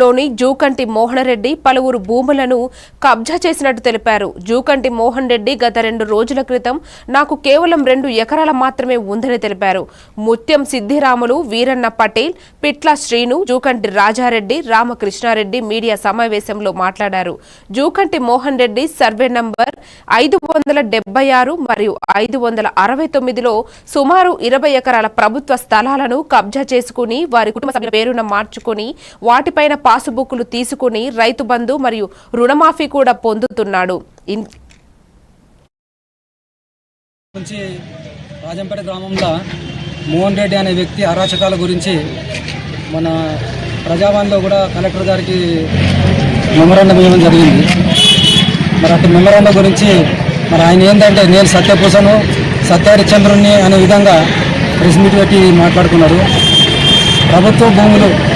లోని జూకంటి మోహన్ రెడ్డి పలువురు భూములను కబ్జా చేసినట్టు తెలిపారు. జూకంటి మోహన్ రెడ్డి గత రెండు రోజుల క్రితం నాకు కేవలం రెండు ఎకరాల మాత్రమే ఉందని తెలిపారు. ముత్యం సిద్ధిరాములు వీరన్న పటేల్ పిట్ల శ్రీను జూకంటి రాజారెడ్డి రామకృష్ణారెడ్డి మీడియా సమావేశంలో మాట్లాడారు. జూకంటి మోహన్ రెడ్డి సర్వే నంబర్ ఐదు వందల డెబ్బై ఆరు మరియు ఐదు వందల అరవై తొమ్మిదిలో సుమారు ఇరవై ఎకరాల ప్రభుత్వ స్థలాలను కబ్జా చేసుకుని వారి కుటుంబ సభ్యుల పేరున మార్చుకుని వాటిపైన పాసుబుక్కులు తీసుకుని రైతు బంధు మరియు రుణమాఫీ కూడా పొందుతున్నాడు. ఇన్- నుంచి రాజంపేట గ్రామంలో మోహన్ రెడ్డి అనే వ్యక్తి అరాచకాల గురించి మన ప్రజావాణిలో కూడా కలెక్టర్ గారికి మెమరాండం ఇవ్వడం జరిగింది. మరి అటు మెమరాండం గురించి మరి ఆయన ఏంటంటే నేను సత్యపూసను సత్యహరిచంద్రుణ్ణి అనే విధంగా ప్రెస్ మీట్ పెట్టి మాట్లాడుకున్నాడు. ప్రభుత్వ భూములు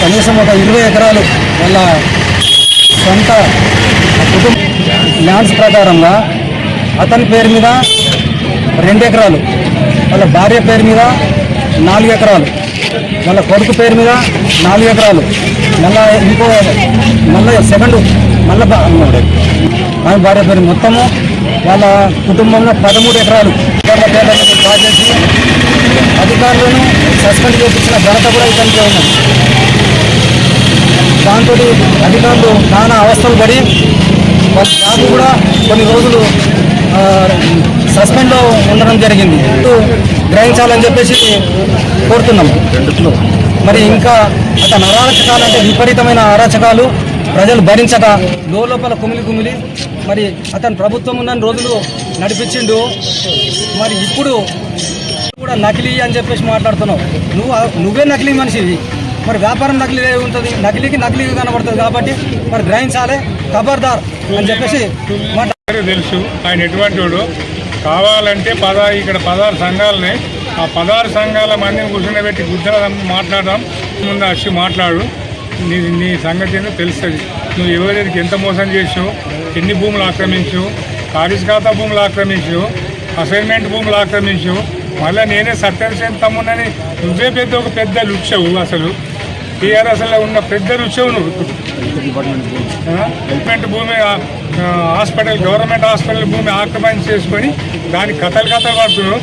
కనీసం ఒక ఇరవై ఎకరాలు వాళ్ళ సొంత కుటుంబ ల్యాండ్స్ ప్రకారంగా అతని పేరు మీద రెండు ఎకరాలు వాళ్ళ భార్య పేరు మీద నాలుగు ఎకరాలు వాళ్ళ కొడుకు పేరు మీద నాలుగు ఎకరాలు మళ్ళా ఇంకో మళ్ళీ సెకండ్ మళ్ళీ ఆమె భార్య పేరు మొత్తము వాళ్ళ కుటుంబంలో పదమూడు ఎకరాలు. వాళ్ళ పేర్ల చేసి అధికారులను సస్పెండ్ చేయించిన ఘనత కూడా ఇతనికే ఉన్నది. దాంతో అధికారులు నానా అవస్థలు పడి వాళ్ళ జాబ్ కూడా కొన్ని రోజులు సస్పెండ్లో ఉండడం జరిగింది. గ్రహించాలని చెప్పేసి కోరుతున్నాం. మరి ఇంకా అతను అరాచకాలు అంటే విపరీతమైన అరాచకాలు ప్రజలు భరించట లోపల కుమిలి కుమిలి. మరి అతను ప్రభుత్వం ఉన్న రోజులు నడిపించిండు. మరి ఇప్పుడు కూడా నకిలీ అని చెప్పేసి మాట్లాడుతున్నావు. నువ్వు నువ్వే నకిలీ మనిషివి. మరి వ్యాపారం నకిలీ ఉంటుంది? నకిలీకి నకిలీ కనబడుతుంది కాబట్టి మరి గ్రహించాలి. ఖబర్దార్ అని చెప్పేసి మాట తెలుసు ఆయన ఎటువంటి వాడు? కావాలంటే పద ఇక్కడ పదహారు సంఘాలని ఆ పదహారు సంఘాల మందిని కూర్చుండబెట్టి గుద్దల మాట్లాడడం ముందు వచ్చి మాట్లాడు. నీ నీ సంగతి ఏంటో తెలుస్తుంది. నువ్వు ఎవరికి ఎంత మోసం చేసావు ఎన్ని భూములు ఆక్రమించు కారిస్ ఖాతా భూములు ఆక్రమించు అసైన్మెంట్ భూములు ఆక్రమించు మళ్ళీ నేనే సత్యసేన్ తమ్మునని నువ్వే పెద్ద ఒక పెద్ద లుచ్చవు అసలు. టీఆర్ఎస్లో ఉన్న పెద్ద రుచవు నువ్వు గవర్నమెంట్ భూమి హాస్పిటల్ గవర్నమెంట్ హాస్పిటల్ భూమి ఆక్రమణ చేసుకొని దానికి కథలు కథలు పడుతున్నావు.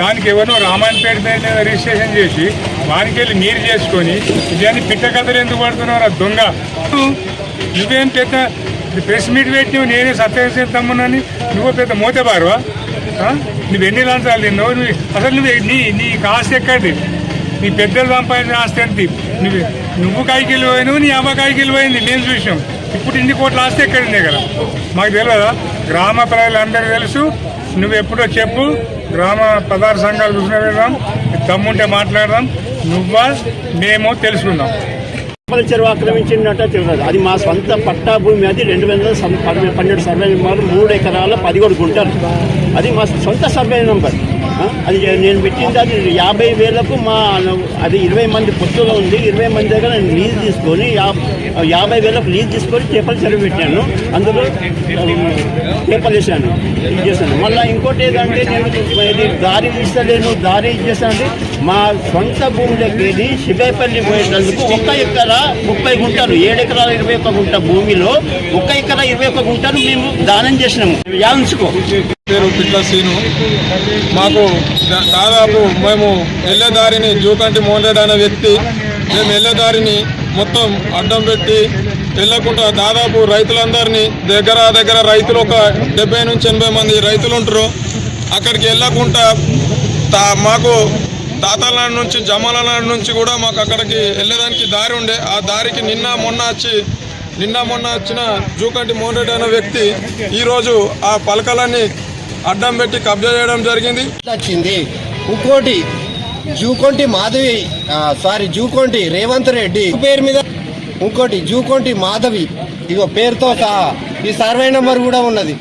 దానికి ఎవరినో రామాయణపేట మీద రిజిస్ట్రేషన్ చేసి వానికి వెళ్ళి మీరు చేసుకొని ఇవన్నీ పిట్ట కథలు ఎందుకు పడుతున్నారు దొంగ? నువ్వేం పెద్ద ప్రెస్ మీట్ పెట్టి నేనే సత్యసేన్ తమ్మునని నువ్వు పెద్ద మోతబారువా? నువ్వు ఎన్ని లంచాలు తిన్నావు నువ్వు అసలు నువ్వు నీ నీ కాస్ట్ ఎక్కడిది? నీ పెద్దలు సంపాదించిన ఆస్తి ఎంత నువ్వు నువ్వు కాయికి వెళ్ళిపోయినావు నీ అమ్మ కాయికి వెళ్ళిపోయింది మేము చూసాం ఇప్పుడు ఇన్ని కోట్ల ఆస్తి ఎక్కడింది కదా? మాకు తెలియదా? గ్రామ ప్రజలందరికీ తెలుసు. నువ్వు ఎప్పుడో చెప్పు. గ్రామ పదార్థ సంఘాలు చూసిన వెళ్దాం దమ్ముంటే మాట్లాడదాం. నువ్వా? మేము తెలుసుకుందాం. చేపల చెరువు ఆక్రమించినట్టు తెలియదు. అది మా సొంత పట్టా భూమి అది రెండు వందల పన్నెండు సర్వే నెంబర్ మూడు ఎకరాల పదిహేడు గుంటలు. అది మా సొంత సర్వే నెంబర్. అది నేను పెట్టింది అది యాభై వేలకు మా అది ఇరవై మంది పొత్తులో ఉంది. ఇరవై మంది దగ్గర నేను లీజ్ తీసుకొని యాభై వేలకు లీజ్ తీసుకొని చేపలు చెరువు పెట్టాను. అందులో చేపలు వేసాను ఇది చేశాను. మళ్ళీ ఇంకోటి ఏదంటే నేను ఇది దారి ఇస్తలేను దారి ఇచ్చేసాను మా సొంత భూమిలోకి వెళ్ళి శివైపల్లి పోయేటందుకు ఒక్క ఎకరా ముప్పై గుంటలు ఏడు ఎకరాల ఇరవై ఒక్క గుంట భూమిలో ఒక్క ఎకరా ఇరవై ఒక్క గుంటలు మేము దానం చేసినాము. యాన్సుకో పేరు పిట్ల సీను. మాకు దాదాపు మేము వెళ్ళే దారిని జూకంటి మోహన్ అనే వ్యక్తి మేము వెళ్ళే దారిని మొత్తం అడ్డం పెట్టి వెళ్ళకుండా దాదాపు రైతులందరినీ దగ్గర దగ్గర రైతులు ఒక డెబ్బై నుంచి ఎనభై మంది రైతులు ఉంటారు. అక్కడికి వెళ్ళకుండా తా మాకు తాతల నుంచి జమాల నుంచి కూడా మాకు అక్కడికి వెళ్ళేదానికి దారి ఉండే. ఆ దారికి నిన్న మొన్న వచ్చి నిన్న మొన్న వచ్చిన జూకంటి మోహన్ రెడ్డి అనే వ్యక్తి ఈరోజు ఆ పలకలన్నీ అడ్డం పెట్టి కబ్జా చేయడం జరిగింది. వచ్చింది. ఇంకోటి జూకొంటి మాధవి సారీ జూకొంటి రేవంత్ రెడ్డి. పేరు మీద ఇంకోటి జూకొంటి మాధవి ఇగో పేరుతో సహా ఈ సర్వే నెంబర్ కూడా ఉన్నది.